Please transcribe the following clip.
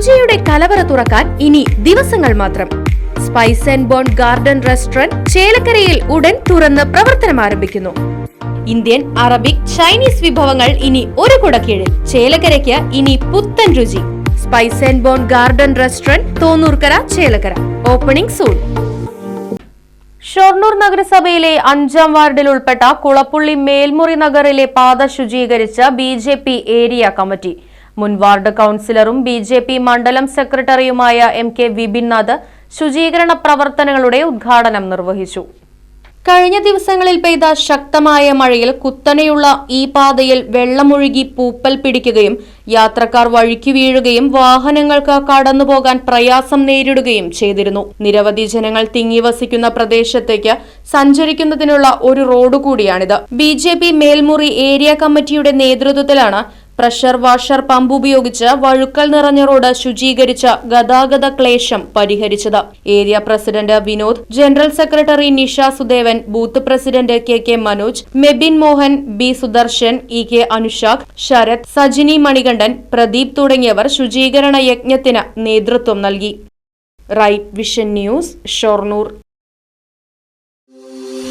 രുചിയുടെ കലവറ തുറക്കാൻ ഇനി ദിവസങ്ങൾ മാത്രം. Spice and bone garden restaurant ചേലക്കരയിൽ ഉടൻ തുറന്ന് പ്രവർത്തനം ആരംഭിക്കുന്നു. ഇന്ത്യൻ അറബിക് ചൈനീസ് വിഭവങ്ങൾ ഇനി ഒരു കുടക്കീഴിൽ. ചേലക്കരയ്ക്ക് ഇനി പുത്തൻ രുചി. Spice and bone garden restaurant Thonnurkkara Chelakkara. Opening soon Shoranur നഗരസഭയിലെ അഞ്ചാം വാർഡിൽ ഉൾപ്പെട്ട കുളപ്പുള്ളി മേൽമുറി നഗറിലെ പാത ശുചീകരിച്ച ബി ഏരിയ കമ്മിറ്റി. മുൻ വാർഡ് കൌൺസിലറും ബി ജെ പി മണ്ഡലം സെക്രട്ടറിയുമായ എം കെ വിപിൻനാഥ് ശുചീകരണ പ്രവർത്തനങ്ങളുടെ ഉദ്ഘാടനം നിർവഹിച്ചു. കഴിഞ്ഞ ദിവസങ്ങളിൽ പെയ്ത ശക്തമായ മഴയിൽ കുത്തനെയുള്ള ഈ പാതയിൽ വെള്ളമൊഴുകി പൂപ്പൽ പിടിക്കുകയും യാത്രക്കാർ വഴിക്ക് വീഴുകയും വാഹനങ്ങൾക്ക് കടന്നുപോകാൻ പ്രയാസം നേരിടുകയും ചെയ്തിരുന്നു. നിരവധി ജനങ്ങൾ തിങ്ങിവസിക്കുന്ന പ്രദേശത്തേക്ക് സഞ്ചരിക്കുന്നതിനുള്ള ഒരു റോഡ് കൂടിയാണിത്. ബി മേൽമുറി ഏരിയ കമ്മിറ്റിയുടെ നേതൃത്വത്തിലാണ് പ്രഷർ വാഷർ പമ്പ് ഉപയോഗിച്ച് വഴുക്കൽ നിറഞ്ഞ റോഡ് ശുചീകരിച്ച ഗതാഗത ക്ലേശം പരിഹരിച്ചത്. Area president Vinod general secretary Nisha Sudevan booth president K K Manoj Mebin Mohan B Sudarshan E K Anushakh Sarath Sajini Manikandan Pradeep തുടങ്ങിയവർ ശുചീകരണ യജ്ഞത്തിന് നേതൃത്വം നൽകി. Right vision news Shoranur.